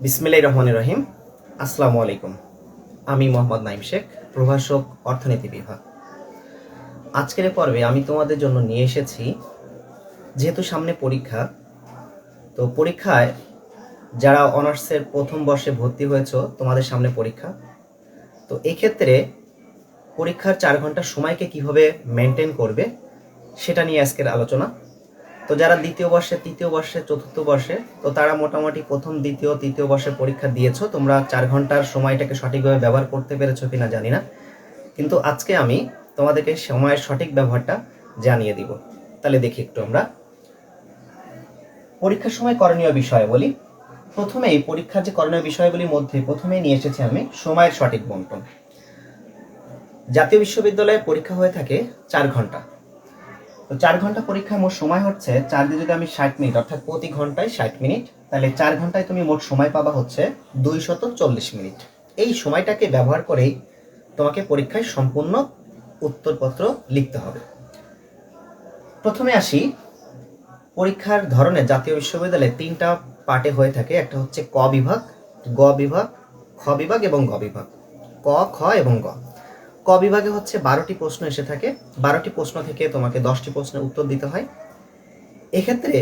বিসমিল্লাহ রহমান রহিম। আসসালামু আলাইকুম। আমি মোহাম্মদ নাইম শেখ, প্রভাষক, অর্থনীতি বিভাগ। আজকের পর্বে আমি তোমাদের জন্য নিয়ে এসেছি, যেহেতু সামনে পরীক্ষা, তো পরীক্ষায় যারা অনার্সের প্রথম বর্ষে ভর্তি হয়েছো, তোমাদের সামনে পরীক্ষা। তো এক্ষেত্রে পরীক্ষার চার ঘণ্টা সময়কে কীভাবে মেনটেন করবে, সেটা নিয়ে আজকের আলোচনা। তো যারা দ্বিতীয় বর্ষে, তৃতীয় বর্ষে, চতুর্থ বর্ষে, তো তারা মোটামুটি প্রথম, দ্বিতীয়, তৃতীয় বর্ষের পরীক্ষা দিয়েছ। তোমরা চার ঘণ্টার সময়টাকে সঠিকভাবে ব্যবহার করতে পেরেছ কিনা জানি না। কিন্তু আজকে আমি তোমাদেরকে সময়ের সঠিক ব্যবহারটা জানিয়ে দিব। তাহলে দেখি একটু আমরা। পরীক্ষার সময় করণীয় বিষয় বলি। প্রথমেই পরীক্ষার যে করণীয় বিষয়গুলির মধ্যে প্রথমেই নিয়ে এসেছি আমি সময়ের সঠিক বন্টন। জাতীয় বিশ্ববিদ্যালয়ে পরীক্ষা হয়ে থাকে চার ঘণ্টা। তো চার ঘণ্টা পরীক্ষায় মোট সময় হচ্ছে চার দিয়ে যদি আমি ষাট মিনিট, অর্থাৎ প্রতি ঘন্টায় ষাট মিনিট, তাহলে চার ঘন্টায় তুমি মোট সময় পাবা হচ্ছে দুই শত চল্লিশ মিনিট। এই সময়টাকে ব্যবহার করেই তোমাকে পরীক্ষায় সম্পূর্ণ উত্তরপত্র লিখতে হবে। প্রথমে আসি, পরীক্ষার ধরনে জাতীয় বিশ্ববিদ্যালয়ে তিনটা পার্টে হয়ে থাকে, একটা হচ্ছে ক বিভাগ, গ বিভাগ, খ বিভাগ এবং গ বিভাগ। ক, খ এবং গ। ক বিভাগে হচ্ছে বারোটি প্রশ্ন এসে থাকে। বারোটি প্রশ্ন থেকে তোমাকে দশটি প্রশ্নের উত্তর দিতে হয়। এক্ষেত্রে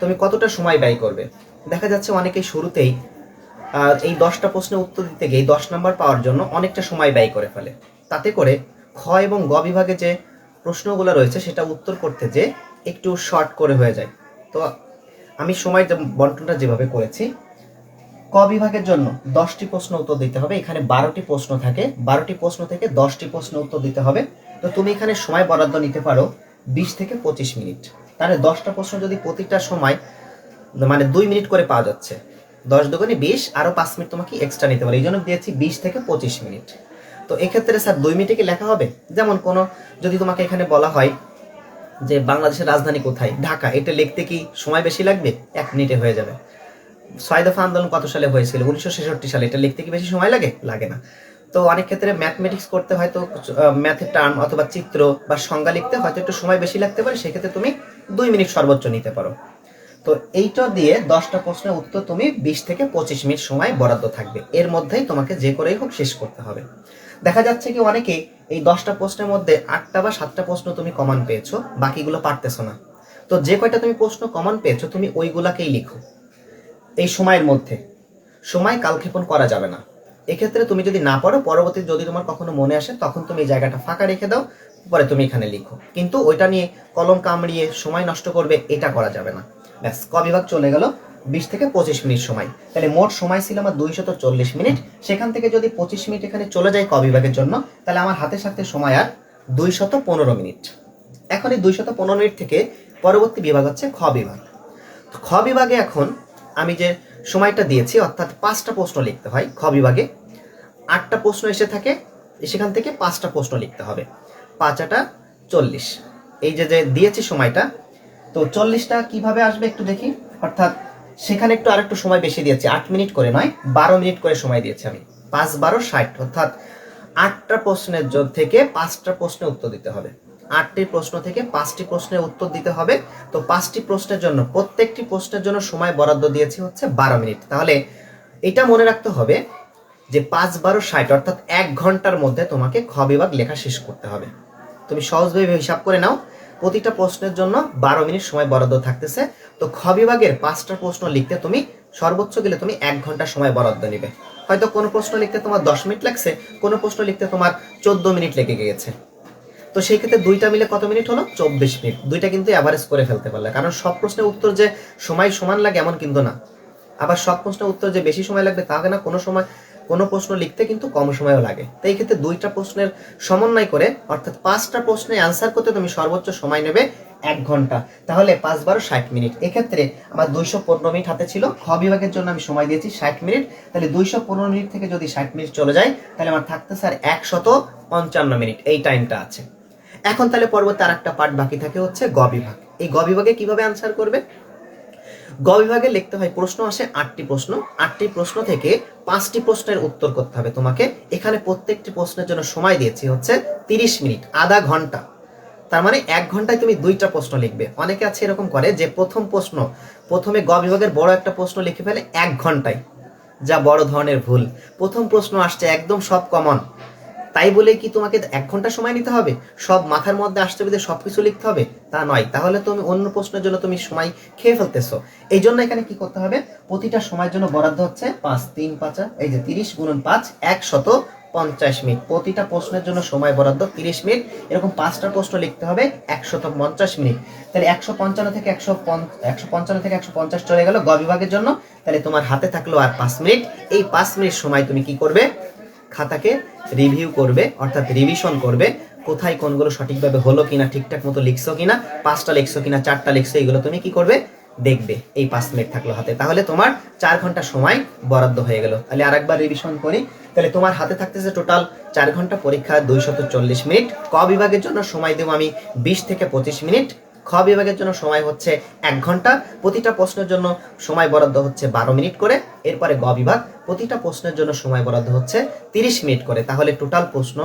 তুমি কতটা সময় ব্যয় করবে? দেখা যাচ্ছে অনেকেই শুরুতেই এই দশটা প্রশ্নের উত্তর দিতে গিয়ে দশ নাম্বার পাওয়ার জন্য অনেকটা সময় ব্যয় করে ফেলে। তাতে করে খ এবং গ বিভাগে যে প্রশ্নগুলো রয়েছে, সেটা উত্তর করতে যে একটু শর্ট করে হয়ে যায়। তো আমি সময় বন্টনটা যেভাবে করেছি ক বিভাগের জন্য দশটি প্রশ্ন উত্তর দিতে হবে। এখানে বারোটি প্রশ্ন থাকে। বারোটি প্রশ্ন থেকে দশটি প্রশ্ন উত্তর দিতে হবে। তো তুমি এখানে সময় বরাদ্দ নিতে পারো বিশ থেকে পঁচিশ মিনিট। তাহলে দশটা প্রশ্ন যদি প্রতিটা সময় মানে দুই মিনিট করে পাওয়া যাচ্ছে, দশ দোকানে বিশ আরও পাঁচ মিনিট তোমাকে এক্সট্রা নিতে পারে। এই জন্য দিয়েছি বিশ থেকে পঁচিশ মিনিট। তো এক্ষেত্রে স্যার দুই মিনিটে কি লেখা হবে? যেমন কোনো, যদি তোমাকে এখানে বলা হয় যে বাংলাদেশের রাজধানী কোথায়? ঢাকা। এটা লিখতে কি সময় বেশি লাগবে? এক মিনিটে হয়ে যাবে। ছয় দফা আন্দোলন কত সালে হয়েছিল? উনিশশো ছেষট্টি সালে। এটা লিখতে কি বেশি সময় লাগে? লাগে না। তো অনেক ক্ষেত্রে ম্যাথমেটিক্স করতে হয়তো ম্যাথের টার্ম অথবা চিত্র বা সংজ্ঞা লিখতে হয়তো একটু সময় বেশি লাগতে পারে, সেক্ষেত্রে তুমি দুই মিনিট সর্বোচ্চ নিতে পারো। তো এইটা দিয়ে দশটা প্রশ্নের উত্তর তুমি বিশ থেকে পঁচিশ মিনিট সময় বরাদ্দ থাকবে। এর মধ্যেই তোমাকে যে করেই হোক শেষ করতে হবে। দেখা যাচ্ছে কি অনেকে এই দশটা প্রশ্নের মধ্যে আটটা বা সাতটা প্রশ্ন তুমি কমন পেয়েছ, বাকিগুলো পারতেছো না। তো যে কয়টা তুমি প্রশ্ন কমন পেয়েছ, তুমি ওইগুলাকেই লিখো। এই সময়ের মধ্যে। সময় কালক্ষেপণ করা যাবে না। এক্ষেত্রে তুমি যদি না পারো পরবর্তী যদি তোমার কখনো মনে আসে, তখন তুমি এই জায়গাটা ফাঁকা রেখে দাও, পরে তুমি এখানে লিখো। কিন্তু ওইটা নিয়ে কলম কামড়িয়ে সময় নষ্ট করবে, এটা করা যাবে না। ব্যাস, ক বিভাগ চলে গেল। বিশ থেকে পঁচিশ মিনিট সময়। তাহলে মোট সময় ছিল আমার দুইশত চল্লিশ মিনিট। সেখান থেকে যদি পঁচিশ মিনিট এখানে চলে যায় ক বিভাগের জন্য, তাহলে আমার হাতে সাথে সময় আর দুইশত পনেরো মিনিট। এখন এই দুইশত পনেরো মিনিট থেকে পরবর্তী বিভাগ হচ্ছে খ বিভাগ। খ বিভাগে এখন আমি যে সময়টা দিয়েছি, অর্থাৎ পাঁচটা প্রশ্ন লিখতে হয় খ বিভাগে, আটটা প্রশ্ন এসে থাকে, সেখান থেকে পাঁচটা প্রশ্ন লিখতে হবে। পাঁচ আটা চল্লিশ। এই যে যে দিয়েছি সময়টা, তো চল্লিশটা কীভাবে আসবে একটু দেখি? অর্থাৎ সেখানে একটু আরেকটু সময় বেশি দিয়েছি, আট মিনিট করে নয়, বারো মিনিট করে সময় দিয়েছি আমি। পাঁচ, বারো, ষাট, অর্থাৎ আটটা প্রশ্নের থেকে পাঁচটা প্রশ্নের উত্তর দিতে হবে। আটটি প্রশ্ন থেকে পাঁচটি প্রশ্নের উত্তর দিতে হবে। তো পাঁচটি প্রশ্নের জন্য, প্রত্যেকটি প্রশ্নের জন্য সময় বরাদ্দ দিয়েছি হচ্ছে বারো মিনিট। তাহলে এটা মনে রাখতে হবে যে পাঁচ বারো ষাট, অর্থাৎ এক ঘণ্টার মধ্যে তোমাকে খ বিভাগ লেখা শেষ করতে হবে। তুমি সহজভাবে হিসাব করে নাও, প্রতিটা প্রশ্নের জন্য বারো মিনিট সময় বরাদ্দ থাকতেছে। তো খ বিভাগের পাঁচটা প্রশ্ন লিখতে তুমি সর্বোচ্চ গেলে তুমি এক ঘণ্টা সময় বরাদ্দ নেবে। হয়তো কোনো প্রশ্ন লিখতে তোমার দশ মিনিট লাগছে, কোনো প্রশ্ন লিখতে তোমার চোদ্দ মিনিট লেগে গিয়েছে। তো সেই ক্ষেত্রে দুইটা মিলে কত মিনিট হলো? চব্বিশ মিনিট। দুইটা কিন্তু অ্যাভারেজ করে ফেলতে পারলে। কারণ সব প্রশ্নের উত্তর যে সময় সমান লাগে এমন কিন্তু না। আবার সব প্রশ্নের উত্তর যে বেশি সময় লাগবে তা না। কোনো সময়, কোনো প্রশ্ন লিখতে কিন্তু কম সময়ও লাগে। তো এই ক্ষেত্রে দুইটা প্রশ্নের সমন্বয় করে, অর্থাৎ পাঁচটা প্রশ্নে অ্যান্সার করতে তুমি সর্বোচ্চ সময় নেবে এক ঘণ্টা। তাহলে পাঁচ বারো ষাট মিনিট। এক্ষেত্রে আমার দুইশো পনেরো মিনিট হাতে ছিল। খ বিভাগের জন্য আমি সময় দিয়েছি ষাট মিনিট। তাহলে দুইশো পনেরো মিনিট থেকে যদি ষাট মিনিট চলে যায়, তাহলে আমার থাকতে স্যার একশত পঞ্চান্ন মিনিট। এই টাইমটা আছে। এখন তাহলে পরবর্তী আর একটা পার্ট বাকি থাকে হচ্ছে গ বিভাগ। এই গ বিভাগে কীভাবে আনসার করবে? গ বিভাগে লিখতে হয়, প্রশ্ন আসে আটটি প্রশ্ন। আটটি প্রশ্ন থেকে পাঁচটি প্রশ্নের উত্তর করতে হবে তোমাকে। এখানে প্রত্যেকটি প্রশ্নের জন্য সময় দিয়েছি হচ্ছে তিরিশ মিনিট, আধা ঘণ্টা। তার মানে এক ঘন্টায় তুমি দুইটা প্রশ্ন লিখবে। অনেকে আছে এরকম করে যে প্রথম প্রশ্ন, প্রথমে গ বিভাগের বড় একটা প্রশ্ন লিখে ফেলে এক ঘন্টায়। যা বড় ধরনের ভুল। প্রথম প্রশ্ন আসছে একদম সব কমন তাই বলে কি তোমাকে এক ঘণ্টা সময় নিতে হবে? সব মাথার মধ্যে আসতে বেঁধে সব কিছু লিখতে হবে? তা নয়। তাহলে তুমি অন্য প্রশ্নের জন্য তুমি সময় খেয়ে ফেলতেছো। এই জন্য এখানে কি করতে হবে? প্রতিটা সময়ের জন্য বরাদ্দ হচ্ছে পাঁচ, তিন, পাঁচা এই যে তিরিশ গুণন পাঁচ, একশত পঞ্চাশ মিনিট। প্রতিটা প্রশ্নের জন্য সময় বরাদ্দ তিরিশ মিনিট। এরকম পাঁচটা প্রশ্ন লিখতে হবে একশত পঞ্চাশ মিনিট। তাহলে একশো পঞ্চান্ন থেকে একশো একশো পঞ্চান্ন থেকে একশো পঞ্চাশ চলে গেল গ বিভাগের জন্য। তাহলে তোমার হাতে থাকল আর পাঁচ মিনিট। এই পাঁচ মিনিট সময় তুমি কি করবে? খাতাকে রিভিউ করবে, অর্থাৎ রিভিশন করবে, কোথায় কোনগুলো সঠিকভাবে হলো কিনা, ঠিকঠাক মতো লিখছো কিনা, পাঁচটা লিখছো কিনা, চারটা লিখছো, এগুলো তুমি কি করবে? দেখবে, এই পাঁচ মিনিট থাকল হাতে। তাহলে তোমার চার ঘণ্টা সময় বরাদ্দ হয়ে গেল। তাহলে আরেকবার রিভিশন করি। তাহলে তোমার হাতে থাকতেছে টোটাল চার ঘণ্টা পরীক্ষা, দুইশত চল্লিশ মিনিট ক বিভাগের জন্য সময় দেবো আমি? বিশ থেকে পঁচিশ মিনিট খ বিভাগের জন্য সময় হচ্ছে এক ঘণ্টা। প্রতিটা প্রশ্নের জন্য সময় বরাদ্দ হচ্ছে বারো মিনিট করে। এরপরে গ বিভাগ, প্রতিটা প্রশ্নের জন্য সময় বরাদ্দ হচ্ছে তিরিশ মিনিট করে। তাহলে টোটাল প্রশ্ন,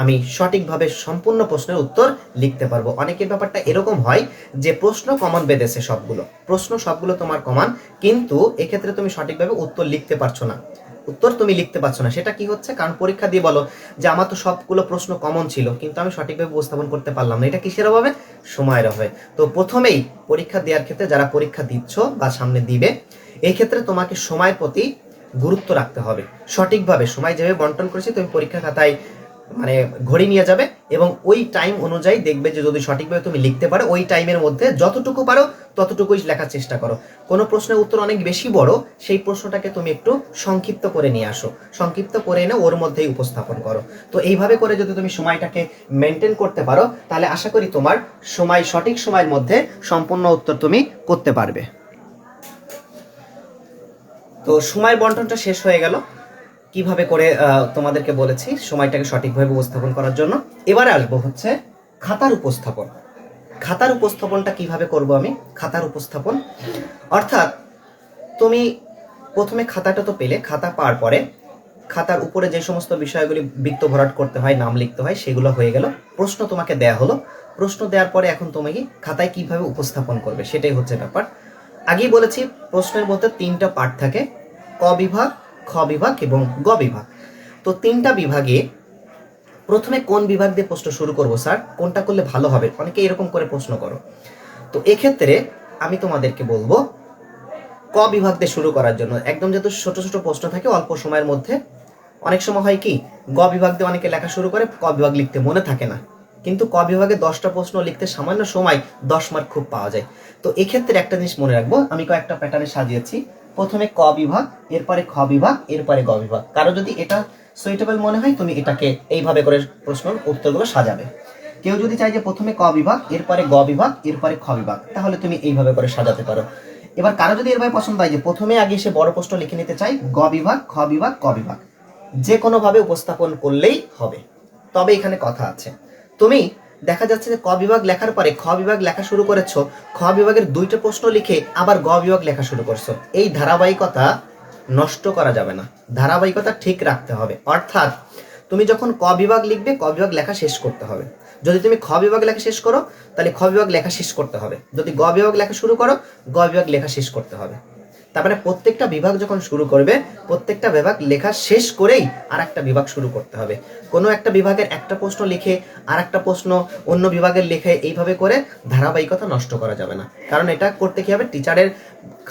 আমি সঠিকভাবে সম্পূর্ণ প্রশ্নের উত্তর লিখতে পারব। অনেকের ব্যাপারটা এরকম হয় যে প্রশ্ন কমন বেঁধেছে সবগুলো। প্রশ্ন সবগুলো তোমার কমন কিন্তু এক্ষেত্রে তুমি সঠিকভাবে উত্তর লিখতে পারছ না। উত্তর তুমি লিখতে পারছ না। সেটা কি হচ্ছে? কারণ পরীক্ষা দিয়ে বলো যে আমার তো সবগুলো প্রশ্ন কমন ছিল, কিন্তু আমি সঠিকভাবে উপস্থাপন করতে পারলাম না। এটা কিসের অভাবে? সময়ের অভাবে। তো প্রথমেই পরীক্ষা দেওয়ার ক্ষেত্রে যারা পরীক্ষা দিচ্ছ বা সামনে দিবে, এই ক্ষেত্রে তোমাকে সময়ের প্রতি গুরুত্ব রাখতে হবে। সঠিকভাবে সময় যেভাবে বন্টন করেছি, তুমি পরীক্ষা খাতায় মানে ঘড়ি নিয়ে যাবে এবং ওই টাইম অনুযায়ী দেখবে যে যদি সঠিকভাবে তুমি লিখতে পারো, ওই টাইমের মধ্যে যতটুকু পারো ততটুকুই লেখার চেষ্টা করো। কোনো প্রশ্নের উত্তর অনেক বেশি বড়, সেই প্রশ্নটাকে তুমি একটু সংক্ষিপ্ত করে নিয়ে আসো। সংক্ষিপ্ত করে এনে ওর মধ্যেই উপস্থাপন করো। তো এইভাবে করে যদি তুমি সময়টাকে মেনটেন করতে পারো, তাহলে আশা করি তোমার সময়, সঠিক সময়ের মধ্যে সম্পূর্ণ উত্তর তুমি করতে পারবে। তো সময় বন্টনটা শেষ হয়ে গেল। কীভাবে করে তোমাদেরকে বলেছি সময়টাকে সঠিকভাবে উপস্থাপন করার জন্য। এবারে আসব হচ্ছে খাতার উপস্থাপন। খাতার উপস্থাপনটা কীভাবে করব আমি? খাতার উপস্থাপন। অর্থাৎ তুমি প্রথমে খাতাটা তো পেলে, খাতা পাওয়ার পরে খাতার উপরে যে সমস্ত বিষয়গুলি বৃত্ত ভরাট করতে হয়, নাম লিখতে হয়, সেগুলো হয়ে গেল। প্রশ্ন তোমাকে দেয়া হলো। প্রশ্ন দেওয়ার পরে এখন তুমি খাতায় কীভাবে উপস্থাপন করবে? সেটাই হচ্ছে ব্যাপার। আগেই বলেছি, প্রশ্নের মধ্যে তিনটা পার্ট থাকে। ক বিভাগ খ বিভাগ এবং গ বিভাগ। তো তিনটা বিভাগে প্রথমে কোন বিভাগ দিয়ে প্রশ্ন শুরু করব, স্যার? কোনটা করলে ভালো হবে? অনেকে এরকম করে প্রশ্ন করো। তো এক্ষেত্রে আমি তোমাদেরকে বলব, ক বিভাগ দিয়ে শুরু করার জন্য। একদম যেহেতু ছোট ছোট প্রশ্ন থাকে, অল্প সময়ের মধ্যে। অনেক সময় হয় কি, গ বিভাগ দিয়ে অনেকে লেখা শুরু করে, ক বিভাগ লিখতে মনে থাকে না। কিন্তু ক বিভাগে দশটা প্রশ্ন লিখতে সামান্য সময় দশ মার্ক খুব পাওয়া যায়। তো এক্ষেত্রে একটা জিনিস মনে রাখব, আমি কয়েকটা প্যাটার্নে সাজিয়েছি। প্রথমে ক বিভাগ, এরপরে খ বিভাগ, এরপরে গ বিভাগ। কারও যদি এটা সুইটেবল মনে হয়, তুমি এটাকে এইভাবে করে প্রশ্ন, উত্তরগুলো সাজাবে। কেউ যদি চায় যে প্রথমে ক বিভাগ, এরপরে গ বিভাগ, এরপরে খ বিভাগ, তাহলে তুমি এইভাবে করে সাজাতে পারো। এবার কারও যদি এরভাবে পছন্দ হয় যে প্রথমে আগে সে বড় প্রশ্ন লিখে নিতে চাই গ বিভাগ, খ বিভাগ, ক বিভাগ। যে কোনো ভাবে উপস্থাপন করলেই হবে। তবে এখানে কথা আছে। তুমি দেখা যাচ্ছে যে ক বিভাগ লেখার পরে খ বিভাগ লেখা শুরু করেছ, খ বিভাগের দুইটা প্রশ্ন লিখে আবার গ বিভাগ লেখা শুরু করছ। এই ধারাবাহিকতা নষ্ট করা যাবে না। ধারাবাহিকতা ঠিক রাখতে হবে। অর্থাৎ তুমি যখন ক বিভাগ লিখবে, ক বিভাগ লেখা শেষ করতে হবে। যদি তুমি খ বিভাগ লেখা শেষ করো, তাহলে খ বিভাগ লেখা শেষ করতে হবে। যদি গ বিভাগ লেখা শুরু করো, গ বিভাগ লেখা শেষ করতে হবে। তারপরে প্রত্যেকটা বিভাগ যখন শুরু করবে, প্রত্যেকটা বিভাগ লেখা শেষ করেই আর একটা বিভাগ শুরু করতে হবে। কোনো একটা বিভাগের একটা প্রশ্ন লিখে আর একটা প্রশ্ন অন্য বিভাগের লেখে এইভাবে করে ধারাবাহিকতা নষ্ট করা যাবে না। কারণ এটা করতে কি হবে? টিচারের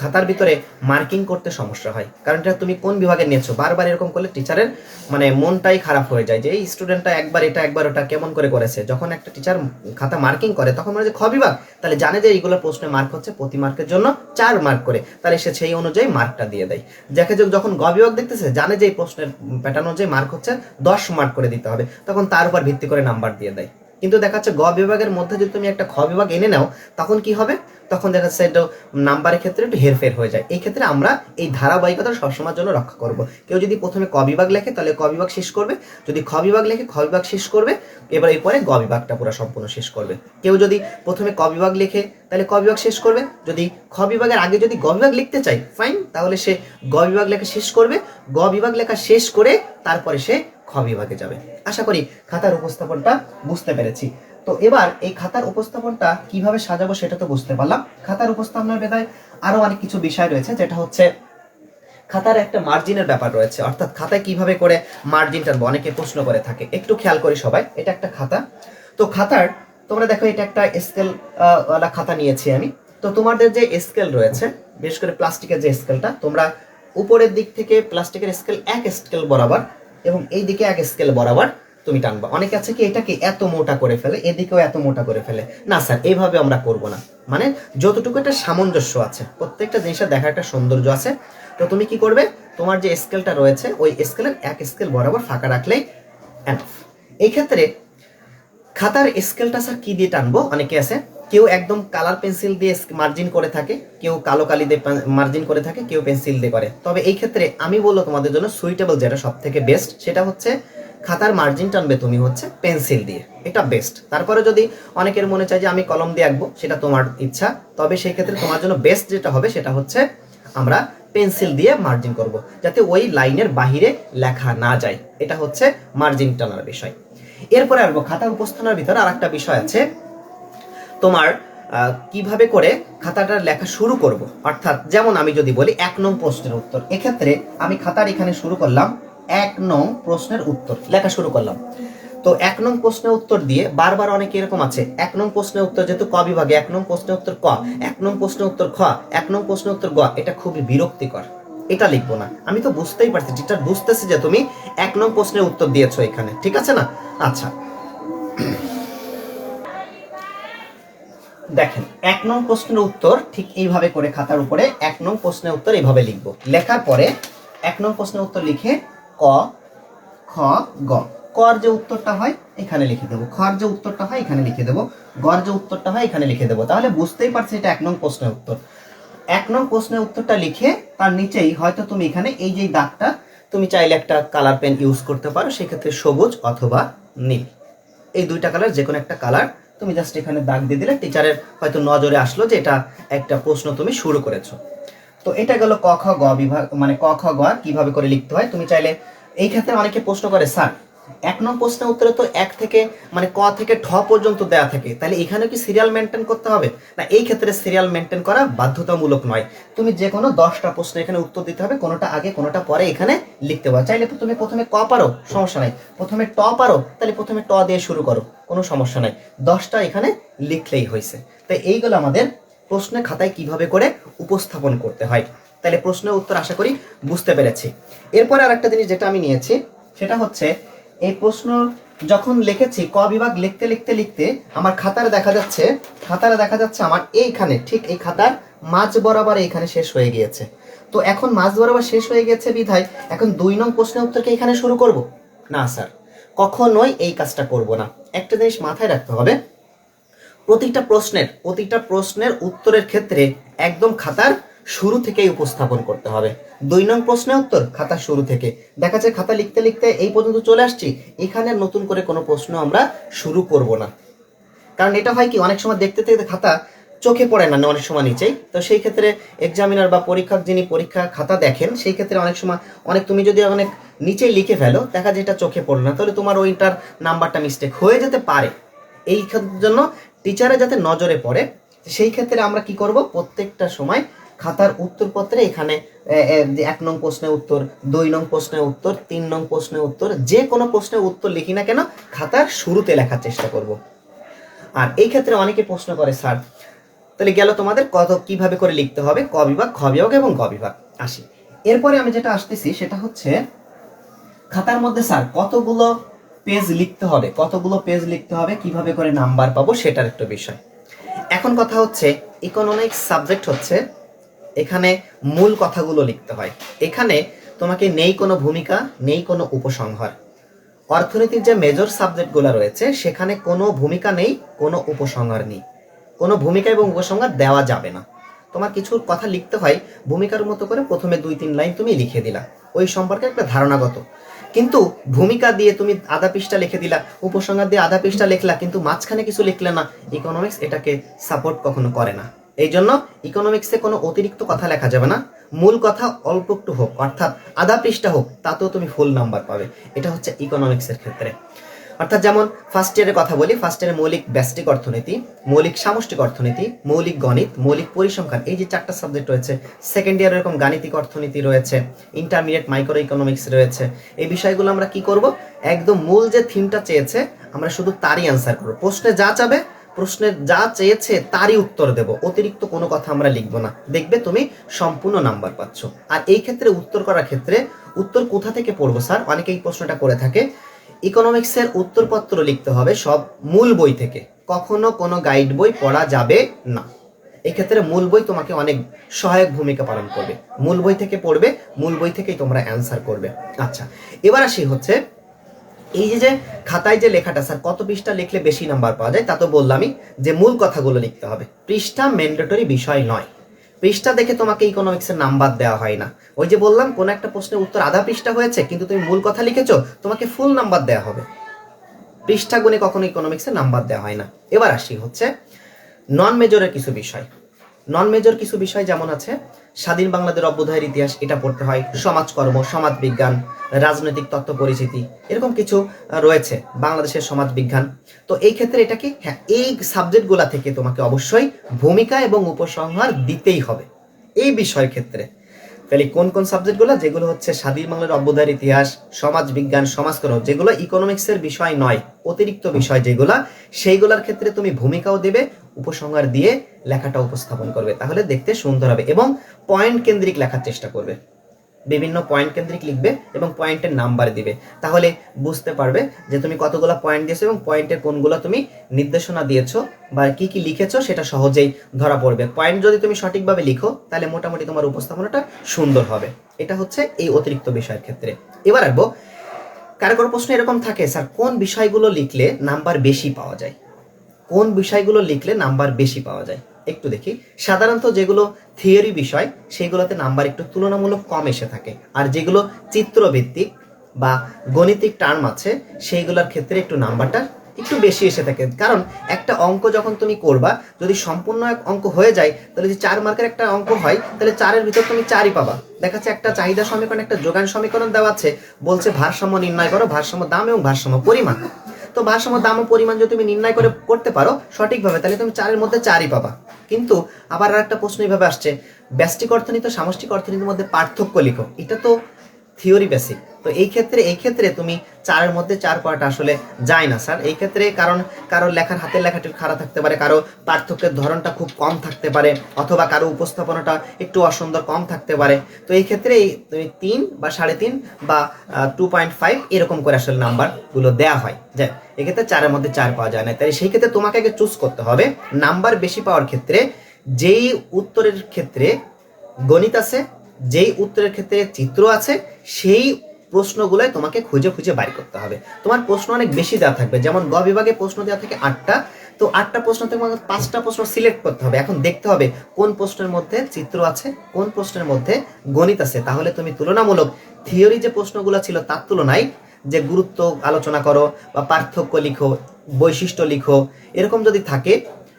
খাতার ভিতরে মার্কিং করতে সমস্যা হয়। কারণ এটা তুমি কোন বিভাগে নিয়েছো? বারবার এরকম করলে টিচারের মানে মনটাই খারাপ হয়ে যায় যে, এই স্টুডেন্টটা একবার এটা, একবার ওটা কেমন করে করেছে? যখন একটা টিচার খাতা মার্কিং করে, তখন মনে যে, খ বিভাগ? তাহলে জানে যে এইগুলো প্রশ্নে মার্ক হচ্ছে প্রতি মার্কের জন্য চার মার্ক করে। তাহলে সে সেই অনুযায়ী মার্কটা দিয়ে দেয়। দেখে যে যখন গ বিভাগ দেখতেছে, জানে যে এই প্রশ্নের প্যাটার্ন অনুযায়ী মার্ক হচ্ছে, দশ মার্ক করে দিতে হবে। তখন তার উপর ভিত্তি করে নাম্বার দিয়ে দেয়। কিন্তু দেখা যাচ্ছে গ বিভাগের মধ্যে যদি তুমি একটা খ বিভাগ এনে নাও, তখন কি হবে? তখন দেখা যাচ্ছে এটা নাম্বারের ক্ষেত্রে একটু হেরফের হয়ে যায়। এই ক্ষেত্রে আমরা এই ধারাবাহিকতা সবসময়ের জন্য রক্ষা করব। কেউ যদি প্রথমে ক বিভাগ লেখে, তাহলে ক বিভাগ শেষ করবে। যদি খ বিভাগ লেখে, খ বিভাগ শেষ করবে। এবার এরপরে গ বিভাগটা পুরো সম্পূর্ণ শেষ করবে। কেউ যদি প্রথমে ক বিভাগ লেখে, তাহলে ক বিভাগ শেষ করবে। যদি খ বিভাগের আগে যদি গ বিভাগ লিখতে চাই ফাইন তাহলে সে গ বিভাগ লেখা শেষ করবে। গ বিভাগ লেখা শেষ করে তারপরে সে খ বিভাগে যাবে। আশা করি খাতার উপস্থাপনটা বুঝতে পেরেছি। তো এবার এই খাতার উপস্থাপনটা কীভাবে সাজাবো সেটা তো বুঝতে পারলাম। খাতার উপস্থাপনের বেলায় আরও অনেক কিছু বিষয় রয়েছে, যেটা হচ্ছে খাতার একটা মার্জিনের ব্যাপার রয়েছে। অর্থাৎ খাতায় কীভাবে করে মার্জিন অনেকে প্রশ্ন করে থাকে। একটু খেয়াল করি সবাই, এটা একটা খাতা। তো খাতার, তোমরা দেখো এটা একটা স্কেল খাতা নিয়েছি আমি। তো তোমাদের যে স্কেল রয়েছে, বিশেষ করে প্লাস্টিকের যে স্কেলটা তোমরা উপরের দিক থেকে প্লাস্টিকের স্কেল এক স্কেল বরাবর এবং এই দিকে এক স্কেল বরাবর তুমি টানবা। অনেকে আছে কি, এটাকে এত মোটা করে ফেলে, এদিকেও এত মোটা করে ফেলে। না স্যার এইভাবে আমরা করব না। মানে যতটুকু একটা সামঞ্জস্য আছে, প্রত্যেকটা জিনিসের দেখার একটা সৌন্দর্য আছে। তো তুমি কি করবে? তোমার যে স্কেলটা রয়েছে, ওই স্কেলের এক স্কেল বরাবর ফাঁকা রাখলেই। এই ক্ষেত্রে খাতার স্কেলটা স্যার কি দিয়ে টানবো? অনেকে আছে কেউ একদম কালার পেন্সিল দিয়ে মার্জিন করে থাকে, কেউ কালো কালি দিয়ে মার্জিন করে থাকে, কেউ পেন্সিল দিয়ে করে। তবে এই ক্ষেত্রে আমি বলব তোমাদের জন্য সুইটেবল যেটা সব থেকে বেস্ট সেটা হচ্ছে খাতার মার্জিন টানবে তুমি হচ্ছে পেন্সিল দিয়ে। এটা বেস্ট তারপরে যদি অনেকের মনে চায় যে আমি কলম দিয়ে আঁকবো, সেটা তোমার ইচ্ছা। তবে সেই ক্ষেত্রে তোমার জন্য বেস্ট যেটা হবে, সেটা হচ্ছে আমরা পেন্সিল দিয়ে মার্জিন করব, যাতে ওই লাইনের বাহিরে লেখা না যায়। এটা হচ্ছে মার্জিন টানার বিষয়। এরপরে আসব খাতা উপস্থানের ভিতরে আর একটা বিষয় আছে। তোমার কীভাবে করে খাতাটার লেখা শুরু করব? অর্থাৎ যেমন আমি যদি বলি এক নং প্রশ্নের উত্তর, এক্ষেত্রে আমি খাতার এখানে শুরু করলাম এক নং প্রশ্নের উত্তর, লেখা শুরু করলাম। তো এক নং প্রশ্নের উত্তর দিয়ে বারবার অনেকে এরকম আছে, এক নং প্রশ্নের উত্তর যেহেতু ক বিভাগে, এক নং প্রশ্নের উত্তর ক, এক নং প্রশ্নের উত্তর খ, এক নং প্রশ্নের উত্তর গ, এটা খুবই বিরক্তিকর। এটা লিখব না। আমি তো বুঝতেই পারছি টিচার বুঝতেছি যে তুমি এক নং প্রশ্নের উত্তর দিয়েছ এখানে, ঠিক আছে না? আচ্ছা। দেখেন, এক নং প্রশ্নের উত্তর ঠিক এইভাবে করে খাতার উপরে এক নং প্রশ্নের উত্তর এইভাবে লিখব। লেখার পরে এক নং প্রশ্নের উত্তর লিখে ক, খ, গ। কর যে উত্তরটা হয়, এখানে লিখে দেবো। খর যে উত্তরটা হয়, এখানে লিখে দেবো। গর যে উত্তরটা হয়, এখানে লিখে দেবো। তাহলে বুঝতেই পারছি এটা এক নং প্রশ্নের উত্তর। এক নং প্রশ্নের উত্তরটা লিখে তার নিচেই হয়তো তুমি এখানে এই যে দাগটা, তুমি চাইলে একটা কালার পেন ইউজ করতে পারো, সেক্ষেত্রে সবুজ অথবা নীল। এই দুইটা কালার যে কোনো একটা কালার তুমি জাস্ট এখানে দাগ দিয়ে দিলে টিচারের হয়তো নজরে আসলো যে এটা একটা প্রশ্ন তুমি শুরু করেছ। তো এটা গেল ক, খ, গ বিভাগ মানে ক, খ, গ কীভাবে করে লিখতে হয়। তুমি চাইলে এই ক্ষেত্রে অনেকে প্রশ্ন করে, স্যার এক নং প্রশ্নের উত্তরে তো এক থেকে মানে ক থেকে ঠ পর্যন্ত দেয়া থাকে। তাহলে এখানে কি সিরিয়াল মেনটেন করতে হবে? না, এই ক্ষেত্রে সিরিয়াল মেনটেন করা বাধ্যতামূলক নয়। তুমি যে কোনো দশটা প্রশ্ন এখানে উত্তর দিতে হবে, কোনোটা আগে, কোনোটা পরে এখানে লিখতে পারো চাইলে তুমি প্রথমে ক পারো, সমস্যা নাই। প্রথমে ট পারো, তাহলে প্রথমে ট দিয়ে শুরু করো, কোনো সমস্যা নাই। দশটা এখানে লিখলেই হয়েছে। তাই এইগুলো আমাদের প্রশ্নে খাতায় কীভাবে করে উপস্থাপন করতে হয়। তাহলে প্রশ্নের উত্তর আশা করি বুঝতে পেরেছি। এরপরে আর একটা জিনিস যেটা আমি নিয়েছি, সেটা হচ্ছে এই প্রশ্ন যখন লিখেছি, ক বিভাগ লিখতে লিখতে লিখতে আমার খাতারে দেখা যাচ্ছে, খাতারে দেখা যাচ্ছে আমার এইখানে, ঠিক এই খাতার মাঝ বরাবর এইখানে শেষ হয়ে গিয়েছে। তো এখন মাঝ বরাবর শেষ হয়ে গেছে বিধায় এখন দুই নং প্রশ্নের উত্তরকে এখানে শুরু করব? না, স্যার। কখনোই এই কাজটা করব না। একটা জিনিস মাথায় রাখতে হবে, প্রতিটা প্রশ্নের প্রতিটা প্রশ্নের উত্তরের ক্ষেত্রে একদম খাতার শুরু থেকেই উপস্থাপন করতে হবে। দুই নং প্রশ্নের উত্তর, খাতা শুরু থেকে। দেখা যায় খাতা লিখতে লিখতে এই পর্যন্ত চলে আসছি। এখানে নতুন করে কোনো প্রশ্ন আমরা শুরু করব না। কারণ এটা হয় কি, অনেক সময় দেখতে দেখতে খাতা চোখে পড়ে না, অনেক সময় নিচেই। তো সেই ক্ষেত্রে এক্সামিনার বা পরীক্ষক যিনি পরীক্ষা খাতা দেখেন, সেই ক্ষেত্রে অনেক সময়, অনেক তুমি যদি অনেক নিচেই লিখে ফেলো, দেখা যায় এটা চোখে পড়ে না। তাহলে তোমার ওইটার নাম্বারটা মিস্টেক হয়ে যেতে পারে। এই জন্য টিচারে যাতে নজরে পড়ে, সেই ক্ষেত্রে আমরা কি করব? প্রত্যেকটা সময় খাতার উত্তরপত্রে এখানে এক নং প্রশ্নের উত্তর, দুই নং প্রশ্নের উত্তর, তিন নং প্রশ্নের উত্তর, যে কোনো প্রশ্নের উত্তর লিখি না কেন খাতার শুরুতে লেখার চেষ্টা করব। আর এই ক্ষেত্রে অনেকে প্রশ্ন করে, স্যার, তাহলে গেল তোমাদের কত, কীভাবে করে লিখতে হবে? ক বিভাগ, খ বিভাগ এবং গ বিভাগ? আসি। এরপরে আমি যেটা আসতেছি সেটা হচ্ছে, খাতার মধ্যে, স্যার, কতগুলো পেজ লিখতে হবে? কতগুলো পেজ লিখতে হবে? কীভাবে করে নাম্বার পাবো? সেটার একটা বিষয়। এখন কথা হচ্ছে, ইকোনমিক্স সাবজেক্ট হচ্ছে এখানে মূল কথাগুলো লিখতে হয়। এখানে তোমাকে নেই কোনো ভূমিকা, নেই কোনো উপসংহার। অর্থনীতির যে মেজর সাবজেক্টগুলো রয়েছে, সেখানে কোনো ভূমিকা নেই, কোনো উপসংহার নেই। কোনো ভূমিকা এবং উপসংহার দেওয়া যাবে না। তোমার কিছু কথা লিখতে হয়, ভূমিকার মতো করে প্রথমে দুই, তিন লাইন তুমি লিখে দিলা। ওই সম্পর্কে একটা ধারণাগত। কিন্তু ভূমিকা দিয়ে তুমি আধা পৃষ্ঠা লিখে দিলা, উপসংহার দিয়ে আধা পৃষ্ঠা লিখলা, কিন্তু মাঝখানে কিছু লিখলে না ইকোনমিক্স এটাকে সাপোর্ট কখনো করে না। এই জন্য ইকোনমিক্সে কোনো অতিরিক্ত কথা লেখা যাবে না। মূল কথা অল্প একটু হোক, অর্থাৎ আধা পৃষ্ঠা হোক, তাতেও তুমি ফুল নাম্বার পাবে। এটা হচ্ছে ইকোনমিক্সের ক্ষেত্রে। অর্থাৎ যেমন ফার্স্ট ইয়ারের কথা বলি ফার্স্ট ইয়ারে মৌলিক ব্যষ্টিক অর্থনীতি, মৌলিক সামষ্টিক অর্থনীতি, মৌলিক গণিত, মৌলিক পরিসংখ্যান, এই যে চারটা সাবজেক্ট রয়েছে সেকেন্ড ইয়ার এরকম গাণিতিক অর্থনীতি রয়েছে ইন্টারমিডিয়েট মাইক্রো ইকোনমিক্স রয়েছে, এই বিষয়গুলো আমরা কি করব? একদম মূল যে থিমটা চেয়েছে, আমরা শুধু তারই অ্যান্সার করব। প্রশ্নে যা চাবে প্রশ্নে যা চেয়েছে তারই উত্তর দেব। অতিরিক্ত কোনো কথা আমরা লিখব না। দেখবে তুমি সম্পূর্ণ নাম্বার পাচ্ছ। আর এই ক্ষেত্রে উত্তর করার ক্ষেত্রে উত্তর কোথা থেকে পড়ব, স্যার? অনেকে এই প্রশ্নটা করে থাকে। ইকোনমিক্সের উত্তরপত্র লিখতে হবে সব মূল বই থেকে। কখনো কোনো গাইড বই পড়া যাবে না। এক্ষেত্রে মূল বই তোমাকে অনেক সহায়ক ভূমিকা পালন করবে। মূল বই থেকে পড়বে, মূল বই থেকেই তোমরা অ্যান্সার করবে। আচ্ছা এবার আসি হচ্ছে এই যে খাতায় যে লেখাটা, স্যার, কত পৃষ্ঠা লিখলে বেশি নাম্বার পাওয়া যায় তা তো বললামই যে মূল কথাগুলো লিখতে হবে। পৃষ্ঠা ম্যান্ডেটরি বিষয় নয়। পৃষ্ঠা দেখে তোমাকে ইকোনমিক্সের নাম্বার দেওয়া হয় না। ওই যে বললাম, কোন একটা প্রশ্নের উত্তর আধা পৃষ্ঠা হয়েছে, কিন্তু তুমি মূল কথা লিখেছো, তোমাকে ফুল নাম্বার দেওয়া হবে। পৃষ্ঠা গুণে কখনো ইকোনমিক্সের নাম্বার দেওয়া হয় না। এবার আসি হচ্ছে নন মেজরের কিছু বিষয়। নন মেজর কিছু বিষয় যেমন আছে স্বাধীন বাংলাদেশ অভ্যুদয়ের ইতিহাস এটা পড়তে হয়। সমাজকর্ম সমাজ বিজ্ঞান, রাজনৈতিক তত্ত্ব পরিচিতি, এরকম কিছু রয়েছে বাংলাদেশের সমাজ বিজ্ঞান। তো এই ক্ষেত্রে এটা কি? হ্যাঁ এই সাবজেক্টগুলা থেকে তোমাকে অবশ্যই ভূমিকা এবং উপসংহার দিতেই হবে। এই বিষয়ের ক্ষেত্রে, তাহলে কোন কোন সাবজেক্টগুলো যেগুলো হচ্ছে স্বাধীন বাংলার অভ্যুদয়ের ইতিহাস, সমাজ বিজ্ঞান সমাজকর্ম যেগুলো ইকোনমিক্সের বিষয় নয়, অতিরিক্ত বিষয় যেগুলা, সেইগুলোর ক্ষেত্রে তুমি ভূমিকাও দেবে উপসংহার দিয়ে লেখাটা উপস্থাপন করবে। তাহলে দেখতে সুন্দর হবে এবং পয়েন্ট কেন্দ্রিক লেখার চেষ্টা করবে। বিভিন্ন পয়েন্ট কেন্দ্রিক লিখবে এবং পয়েন্টের নাম্বার দিবে। তাহলে বুঝতে পারবে যে তুমি কতগুলো পয়েন্ট দিয়েছ এবং পয়েন্টের কোনগুলো তুমি নির্দেশনা দিয়েছ বা কি কি লিখেছো সেটা সহজেই ধরা পড়বে। পয়েন্ট যদি তুমি সঠিকভাবে লিখো, তাহলে মোটামুটি তোমার উপস্থাপনাটা সুন্দর হবে। এটা হচ্ছে এই অতিরিক্ত বিষয়ের ক্ষেত্রে। এবার আসব, কারও কারও প্রশ্ন এরকম থাকে, স্যার, কোন বিষয়গুলো লিখলে নাম্বার বেশি পাওয়া যায়? কোন বিষয়গুলো লিখলে নাম্বার বেশি পাওয়া যায়? একটু দেখি। সাধারণত যেগুলো থিওরি বিষয় সেগুলোতে নাম্বার একটু তুলনামূলক কম এসে থাকে। আর যেগুলো চিত্রভিত্তিক বা গণিতিক টার্ম আছে, সেইগুলোর ক্ষেত্রে একটু নাম্বারটা একটু বেশি এসে থাকে। কারণ একটা অঙ্ক যখন তুমি করবা, যদি সম্পূর্ণ এক অঙ্ক হয়ে যায়, তাহলে যদি চার মার্কের একটা অঙ্ক হয়, তাহলে চারের ভিতর তুমি চারই পাবা। দেখা যাচ্ছে একটা চাহিদা সমীকরণ, একটা যোগান সমীকরণ দেওয়া আছে, বলছে ভারসাম্য নির্ণয় করো, ভারসাম্য দাম এবং ভারসাম্য পরিমাণ। তো ভারসাম্য, দাম ও পরিমাণ যদি তুমি নির্ণয় করে করতে পারো, সঠিকভাবে, তাহলে তুমি চারের মধ্যে চারই পাবা। কিন্তু আবার আর একটা প্রশ্ন এইভাবে আসছে, ব্যষ্টিক অর্থনীতি সামষ্টিক অর্থনীতির মধ্যে পার্থক্য লিখো। এটা তো থিওরি বেসিক তো এই ক্ষেত্রে এই ক্ষেত্রে তুমি চারের মধ্যে চার পাওয়াটা আসলে যায় না, স্যার। এই ক্ষেত্রে কারণ, কারও লেখার হাতের লেখাটা খারাপ থাকতে পারে, কারও পার্থক্যের ধরনটা খুব কম থাকতে পারে, অথবা কারও উপস্থাপনাটা একটু অসুন্দর কম থাকতে পারে। তো এই ক্ষেত্রে তুমি তিন বা সাড়ে তিন বা টু পয়েন্ট ফাইভ এরকম করে আসলে নাম্বারগুলো দেওয়া হয়। যে এক্ষেত্রে চারের মধ্যে চার পাওয়া যায় না। তাই সেই ক্ষেত্রে তোমাকে আগে চুজ করতে হবে। নাম্বার বেশি পাওয়ার ক্ষেত্রে যেই উত্তরের ক্ষেত্রে গণিত আছে, যেই উত্তরের ক্ষেত্রে চিত্র আছে, সেই প্রশ্নগুলোই তোমাকে খুঁজে খুঁজে বাইর করতে হবে। তোমার প্রশ্ন অনেক বেশি দেওয়া থাকবে, যেমন গ বিভাগে প্রশ্ন দেওয়া থাকে আটটা। তো আটটা প্রশ্ন থেকে তোমাকে পাঁচটা প্রশ্ন সিলেক্ট করতে হবে। এখন দেখতে হবে কোন প্রশ্নের মধ্যে চিত্র আছে, কোন প্রশ্নের মধ্যে গণিত আছে। তাহলে তুমি তুলনামূলক থিওরি যে প্রশ্নগুলো ছিল তার তুলনায় যে গুরুত্ব আলোচনা করো বা পার্থক্য লিখো, বৈশিষ্ট্য লিখো, এরকম যদি থাকে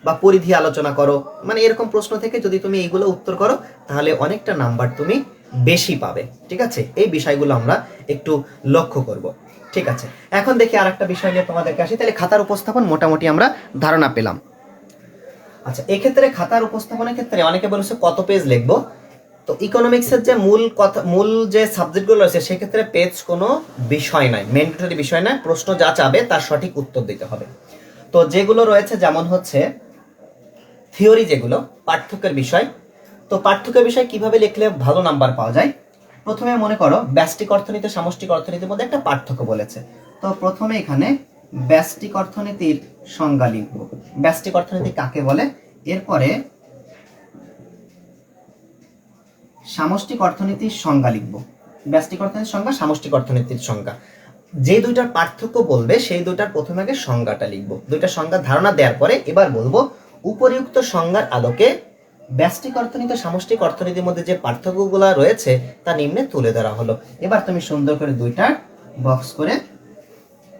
বা পরিধি আলোচনা করো মানে এরকম প্রশ্ন থেকে যদি তুমি এইগুলো উত্তর করো, তাহলে অনেকটা নাম্বার তুমি বেশি পাবে, ঠিক আছে? এই বিষয়গুলো আমরা একটু লক্ষ্য করব, ঠিক আছে? এখন দেখি আর একটা বিষয় নিয়ে তোমাদেরকে আসি। তাহলে খাতার উপস্থাপন মোটামুটি আমরা ধারণা পেলাম। আচ্ছা এক্ষেত্রে খাতার উপস্থাপনের ক্ষেত্রে অনেকে বলেছে কত পেজ লিখব? তো ইকোনমিক্সের যে মূল কথা, মূল যে সাবজেক্টগুলো রয়েছে, সেক্ষেত্রে পেজ কোনো বিষয় নয় ম্যান্ডেটরি বিষয় নয়। প্রশ্ন যা চাবে, তার সঠিক উত্তর দিতে হবে। তো যেগুলো রয়েছে, যেমন হচ্ছে থিওরি যেগুলো, পার্থক্যের বিষয় তো পার্থক্য বিষয় কীভাবে লিখলে ভালো নাম্বার পাওয়া যায়? প্রথমে মনে করো, ব্যষ্টিক অর্থনীতি, সামষ্টিক অর্থনীতির মধ্যে একটা পার্থক্য বলেছে। তো প্রথমে এখানে ব্যষ্টিক অর্থনীতির সংজ্ঞা লিখব। ব্যষ্টিক অর্থনীতি কাকে বলে? এরপরে সামষ্টিক অর্থনীতির সংজ্ঞা লিখব। ব্যষ্টিক অর্থনীতির সংজ্ঞা, সামষ্টিক অর্থনীতির সংজ্ঞা। যে দুইটার পার্থক্য বলবে, সেই দুইটার প্রথমে আগে সংজ্ঞাটা লিখব। দুইটা সংজ্ঞা ধারণা দেওয়ার পরে এবার বলব, উপরিউক্ত সংজ্ঞার আলোকে ব্যষ্টিক অর্থনীতি সামষ্টিক অর্থনীতির মধ্যে যে পার্থক্যগুলো রয়েছে তা নিম্নে তুলে ধরা হলো। এবার তুমি সুন্দর করে দুইটা বক্স করে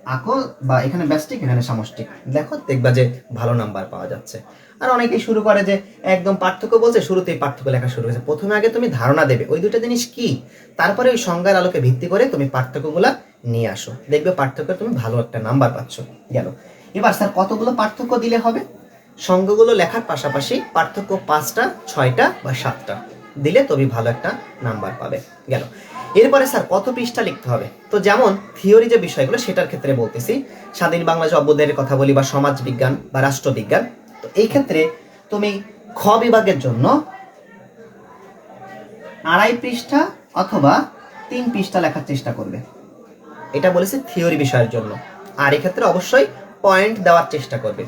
আঁকো বা এখানে ব্যষ্টিক, এখানে সামষ্টিক। দেখো, দেখবা যে ভালো নাম্বার পাওয়া যাচ্ছে। আর অনেকেই শুরু করে যে একদম পার্থক্য বলছে, শুরুতেই পার্থক্য লেখা শুরু হয়েছে। প্রথমে আগে তুমি ধারণা দেবে। ওই দুটো জিনিস কি? তারপরে ওই সংজ্ঞার আলোকে ভিত্তি করে তুমি পার্থক্যগুলা নিয়ে আসো। দেখবে পার্থক্য তুমি ভালো একটা নাম্বার পাচ্ছ। গেল। এবার স্যার কতগুলো পার্থক্য দিলে হবে? সংখ্যাগুলো লেখার পাশাপাশি পার্থক্য পাঁচটা, ছয়টা বা সাতটা। দিলে তুমি ভালো একটা নাম্বার পাবে। গেল। এরপরে স্যার কত পৃষ্ঠা লিখতে হবে? তো যেমন থিওরি যে বিষয়গুলো সেটার ক্ষেত্রে বলতেছি, স্বাধীন বাংলা যে অভ্যুদয়ের কথা বলি বা সমাজ বিজ্ঞান বা রাষ্ট্রবিজ্ঞান, তো এই ক্ষেত্রে তুমি খ বিভাগের জন্য আড়াই পৃষ্ঠা অথবা তিন পৃষ্ঠা লেখার চেষ্টা করবে। এটা বলেছে থিওরি বিষয়ের জন্য। আর এক্ষেত্রে অবশ্যই পয়েন্ট দেওয়ার চেষ্টা করবে।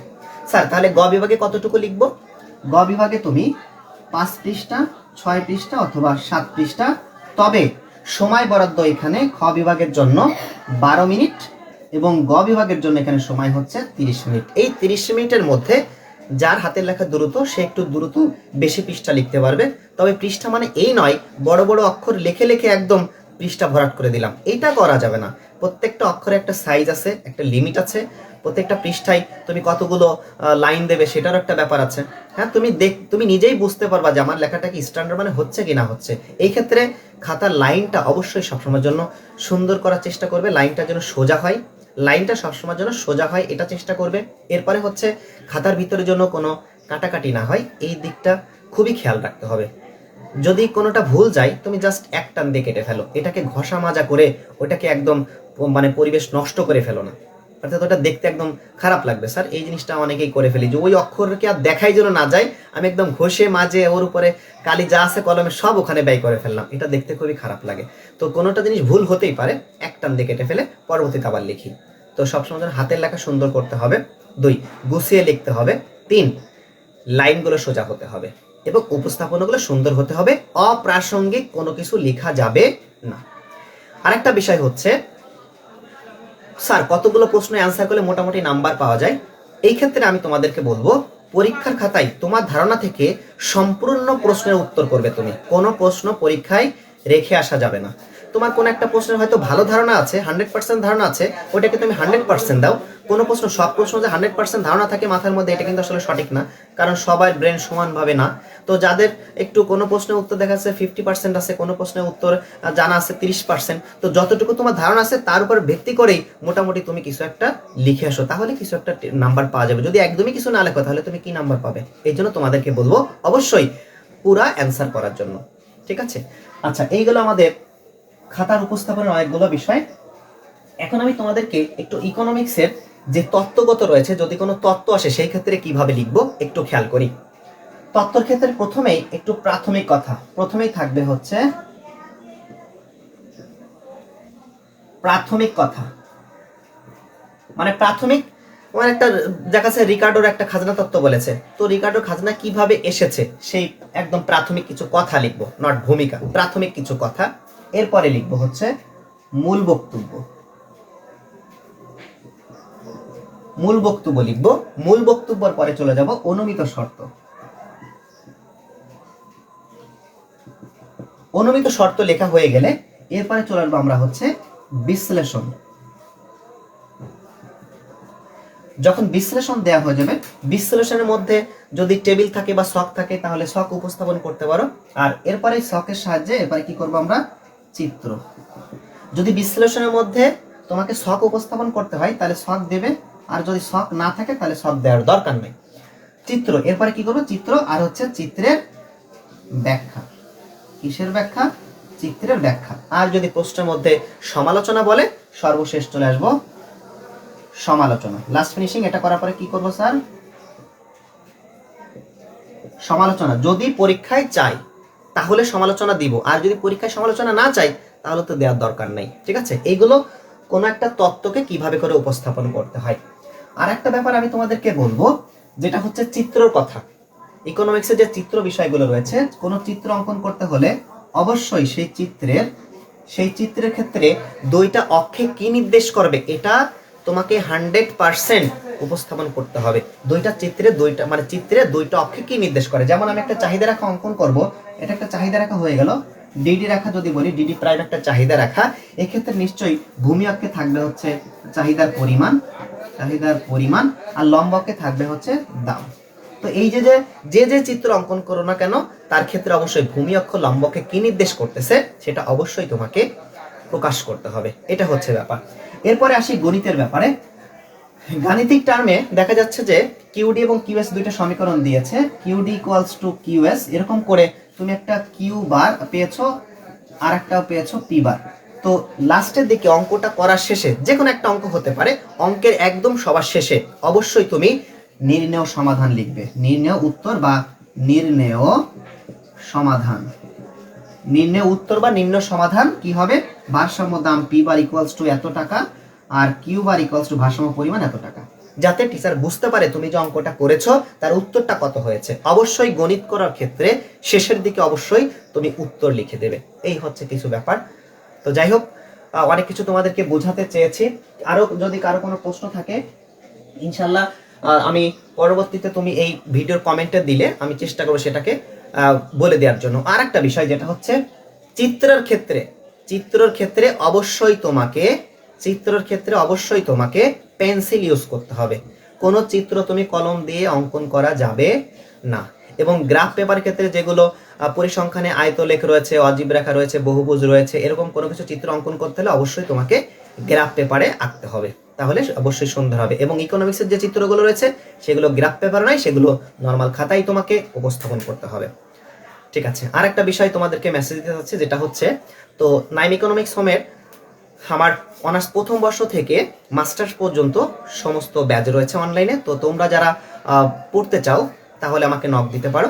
স্যার তাহলে গ বিভাগে কতটুকু লিখব? গ বিভাগে তুমি পাঁচ পৃষ্ঠা ছয় পৃষ্ঠা অথবা সাত পৃষ্ঠা। তবে সময় বরাদ্দ এখানে খ বিভাগের জন্য বারো মিনিট এবং গ বিভাগের জন্য এখানে সময় হচ্ছে তিরিশ মিনিট। এই তিরিশ মিনিটের মধ্যে যার হাতের লেখা দ্রুত সে একটু দ্রুত বেশি পৃষ্ঠা লিখতে পারবে। তবে পৃষ্ঠা মানে এই নয় বড় বড় অক্ষর লিখে লিখে একদম পৃষ্ঠা ভরাট করে দিলাম। এটা করা যাবে না। প্রত্যেকটা অক্ষরে একটা সাইজ আছে একটা লিমিট আছে। প্রত্যেকটা পৃষ্ঠায় তুমি কতগুলো লাইন দেবে সেটারও একটা ব্যাপার আছে। হ্যাঁ তুমি দেখ, তুমি নিজেই বুঝতে পারবা যে আমার লেখাটা কি স্ট্যান্ডার্ড মানে হচ্ছে কি না হচ্ছে। এই ক্ষেত্রে খাতার লাইনটা অবশ্যই সবসময়ের জন্য সুন্দর করার চেষ্টা করবে লাইনটা যেন সোজা হয়। লাইনটা সবসময়ের জন্য সোজা হয়, এটা চেষ্টা করবে। এরপরে হচ্ছে খাতার ভিতরে জন্য কোনো কাটাকাটি না হয়, এই দিকটা খুবই খেয়াল রাখতে হবে। যদি কোনোটা ভুল যায়, তুমি জাস্ট এক টান দিয়ে কেটে ফেলো। এটাকে ঘষা মাজা করে ওটাকে একদম মানে পরিবেশ নষ্ট করে ফেলো না। অর্থাৎ ওটা দেখতে একদম খারাপ লাগবে। স্যার, এই জিনিসটা অনেকেই করে ফেলি। যে ওই অক্ষরকে আর দেখাই যেন না যায়, আমি একদম ঘষে মাজে ওর উপরে কালি যা আছে কলমে সব ওখানে ব্যয় করে ফেললাম। এটা দেখতে খুবই খারাপ লাগে। তো কোনোটা জিনিস ভুল হতেই পারে, এক টান দিয়ে কেটে ফেলে পরবর্তীতে আবার লিখি। তো সবসময় যেন হাতের লেখা সুন্দর করতে হবে। দুই, গুছিয়ে লিখতে হবে। তিন, লাইনগুলো সোজা হতে হবে এবং উপস্থাপনাগুলো সুন্দর হতে হবে। অপ্রাসঙ্গিক কোনো কিছু লেখা যাবে না। আরেকটা বিষয় হচ্ছে স্যার, কতগুলো প্রশ্ন অ্যান্সার করলে মোটামুটি নাম্বার পাওয়া যায়? এই ক্ষেত্রে আমি তোমাদেরকে বলব, পরীক্ষার খাতায় তোমার ধারণা থেকে সম্পূর্ণ প্রশ্নের উত্তর করবে তুমি। কোনো প্রশ্ন পরীক্ষায় রেখে আসা যাবে না। তোমার কোন একটা প্রশ্নের হয়তো ভালো ধারণা আছে হান্ড্রেড পার্সেন্ট ধারণা আছে ওটাকে তুমি হান্ড্রেড পার্সেন্ট দাও। কোনো প্রশ্ন, সব প্রশ্ন যে হান্ড্রেড পার্সেন্ট ধারণা থাকে মাথার মধ্যে, এটা কিন্তু আসলে সঠিক না। কারণ সবাই ব্রেন সমানভাবে না। তো যাদের একটু কোনো প্রশ্নের উত্তর দেখা যাচ্ছে ফিফটি পার্সেন্ট আছে, কোনো প্রশ্নের উত্তর জানা আছে, তিরিশ পার্সেন্ট তো যতটুকু তোমার ধারণা আছে, তার উপর ভিত্তি করেই মোটামুটি তুমি কিছু একটা লিখে আসো। তাহলে কিছু একটা নাম্বার পাওয়া যাবে। যদি একদমই কিছু না লেখো, তাহলে তুমি কি নাম্বার পাবে? এই জন্য তোমাদেরকে বলব, অবশ্যই পুরা অ্যান্সার করার জন্য। ঠিক আছে? আচ্ছা এইগুলো আমাদের খাতার উপস্থাপনের অনেকগুলো বিষয়। এখন আমি তোমাদেরকে একটু ইকোনমিক্সের যে তত্ত্বগত রয়েছে, যদি কোনো তত্ত্ব আসে, সেই ক্ষেত্রে কীভাবে লিখব, একটু খেয়াল করি। তত্ত্বর ক্ষেত্রে প্রথমেই একটু প্রাথমিক কথা। প্রথমেই থাকবে হচ্ছে প্রাথমিক কথা। মানে প্রাথমিক, আমার একটা দেখা যাচ্ছে রিকার্ডোর একটা খাজনা তত্ত্ব বলেছে। তো রিকার্ডোর খাজনা কীভাবে এসেছে, সেই একদম প্রাথমিক কিছু কথা লিখব নট ভূমিকা, প্রাথমিক কিছু কথা। এরপরে লিখব হচ্ছে মূল বক্তব্য। মূল বক্তব্য লিখব। মূল বক্তব্যের পরে চলে যাব অনুমিত শর্ত। অনুমিত শর্ত লেখা হয়ে গেলে এরপরে চলে আসব আমরা হচ্ছে বিশ্লেষণ। যখন বিশ্লেষণ দেওয়া হয়ে যাবে, বিশ্লেষণের মধ্যে যদি টেবিল থাকে বা শখ থাকে, তাহলে শখ উপস্থাপন করতে পারো। আর এরপরে শখের সাহায্যে এরপরে কি করব আমরা? চিত্র। যদি বিশ্লেষণের মধ্যে তোমাকে শখ উপস্থাপন করতে হয়, তাহলে শখ দেবে, আর যদি শখ না থাকে, তাহলে শখ দেওয়ার দরকার নেই। চিত্র, এরপরে কি করব? চিত্র, আর হচ্ছে চিত্রের ব্যাখ্যা। কিসের ব্যাখ্যা? চিত্রের ব্যাখ্যা। আর যদি প্রশ্নের মধ্যে সমালোচনা বলে, সর্বশেষ চলে আসব সমালোচনা লাস্ট ফিনিশিং এটা করার পরে কি করব, স্যার? সমালোচনা। যদি পরীক্ষায় চাই তাহলে সমালোচনা দিব। আর যদি পরীক্ষায় সমালোচনা না চাই, তাহলে তো দেওয়ার দরকার নেই। ঠিক আছে? এইগুলো কোনো একটা তত্ত্বকে কীভাবে করে উপস্থাপন করতে হয়। আর একটা ব্যাপার আমি তোমাদেরকে বলব, যেটা হচ্ছে চিত্রর কথা। ইকোনমিক্সের যে চিত্র বিষয়গুলো রয়েছে, কোনো চিত্র অঙ্কন করতে হলে অবশ্যই সেই চিত্রের সেই চিত্রের ক্ষেত্রে দুইটা অক্ষে কি নির্দেশ করবে, এটা তোমাকে হান্ড্রেড পার্সেন্ট উপস্থাপন করতে হবে। দুইটা চিত্রে দুইটা মানে চিত্রে দুইটা অক্ষে কি নির্দেশ করে? যেমন আমি একটা চাহিদা রেখা অঙ্কন করব এটা একটা চাহিদা রেখা হয়ে গেল। ডিডি রাখা যদি বলি ডিডি প্রাইম একটা চাহিদা রাখা, এক্ষেত্রে নিশ্চয়ই ভূমি অক্ষে থাকবে হচ্ছে চাহিদার পরিমাণ চাহিদার পরিমাণ, আর লম্বকে থাকবে হচ্ছে দাম। তো এই যে যে যে চিত্র অঙ্কন করো না কেন, তার ক্ষেত্রে অবশ্যই ভূমি অক্ষ লম্বকে কি নির্দেশ করতেছে, সেটা অবশ্যই তোমাকে প্রকাশ করতে হবে। এটা হচ্ছে ব্যাপার। এরপরে আসি গণিতের ব্যাপারে। গাণিতিক টার্মে দেখা যাচ্ছে যে কিউডি এবং কিউএস দুইটা সমীকরণ দিয়েছে। কিউডি ইকুয়ালস টু কিউএস এরকম করে তুমি একটা কিউ বার পেয়েছ আর একটাও পেয়েছ পি বার তো লাস্টের দিকে অঙ্কটা করার শেষে যে কোনো একটা অঙ্ক হতে পারে, অঙ্কের একদম সবার শেষে অবশ্যই তুমি নির্ণেয় সমাধান লিখবে। নির্ণেয় উত্তর বা নির্ণেয় সমাধান। নির্ণয় উত্তর বা নিম্ন সমাধান কি হবে? ভারসাম্য দাম পি বার ইকুয়ালস টু এত টাকা, আর কিউ বার ইকুয়ালস টু ভারসাম্য পরিমাণ এত টাকা। যাতে টিচার বুঝতে পারে তুমি যে অঙ্কটা করেছ, তার উত্তরটা কত হয়েছে। অবশ্যই গণিত করার ক্ষেত্রে শেষের দিকে অবশ্যই তুমি উত্তর লিখে দেবে। এই হচ্ছে কিছু ব্যাপার। তো যাই হোক অনেক কিছু তোমাদেরকে বোঝাতে চেয়েছি। আরও যদি কারও কোনো প্রশ্ন থাকে, ইনশাল্লাহ আমি পরবর্তীতে তুমি এই ভিডিওর কমেন্টে দিলে আমি চেষ্টা করব সেটাকে বলে দেওয়ার জন্য। আর একটা বিষয় যেটা হচ্ছে, চিত্রের ক্ষেত্রে চিত্রের ক্ষেত্রে অবশ্যই তোমাকে, চিত্রের ক্ষেত্রে অবশ্যই তোমাকে পেন্সিল ইউজ করতে হবে। কোনো চিত্র তুমি কলম দিয়ে অঙ্কন করা যাবে না। এবং গ্রাফ পেপার ক্ষেত্রে যেগুলো পরিসংখ্যানে আয়তলেখ রয়েছে, অজীব রেখা রয়েছে, বহুভুজ রয়েছে, এরকম কোনো কিছু চিত্র অঙ্কন করতে হলে অবশ্যই তোমাকে গ্রাফ পেপারে আঁকতে হবে। তাহলে অবশ্যই সুন্দর হবে। এবং ইকোনমিক্সের যে চিত্রগুলো রয়েছে, সেগুলো গ্রাফ পেপার নয়, সেগুলো নর্মাল খাতায় তোমাকে উপস্থাপন করতে হবে। ঠিক আছে আর একটা বিষয় তোমাদেরকে মেসেজ দিতে হচ্ছে যেটা হচ্ছে, তো নাইম ইকোনমিক্স হোমের আমার অনার্স প্রথম বর্ষ থেকে মাস্টার্স পর্যন্ত সমস্ত ব্যাচ রয়েছে অনলাইনে তো তোমরা যারা পড়তে চাও, তাহলে আমাকে নক দিতে পারো।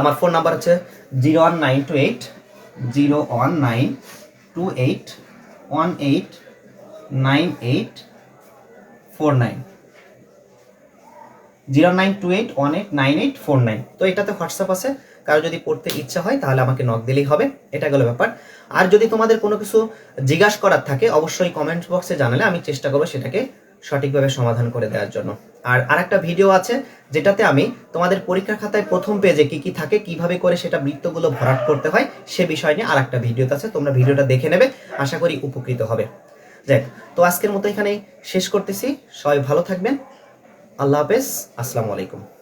আমার ফোন নাম্বার হচ্ছে zero one nine two eight zero one nine two eight one eight nine eight four nine zero nine two eight one eight nine eight four nine তো এটাতে হোয়াটসঅ্যাপ আছে। কারও যদি পড়তে ইচ্ছা হয়, তাহলে আমাকে নক দিলেই হবে। এটা গেল ব্যাপার। আর যদি তোমাদের কোনো কিছু জিজ্ঞাসা করার থাকে, অবশ্যই কমেন্ট বক্সে জানালে আমি চেষ্টা করব সেটাকে সঠিকভাবে সমাধান করে দেওয়ার জন্য। আর আরেকটা ভিডিও আছে, যেটাতে আমি তোমাদের পরীক্ষার খাতায় প্রথম পেজে কি কি থাকে, কীভাবে করে সেটা বৃত্তগুলো ভরাট করতে হয়, সে বিষয় নিয়ে আর আরেকটা ভিডিওতে আছে। তোমরা ভিডিওটা দেখে নেবে, আশা করি উপকৃত হবে। যাক, তো আজকের মতো এখানেই শেষ করতেছি। সবাই ভালো থাকবেন। আল্লাহ হাফেজ। আসসালামু আলাইকুম।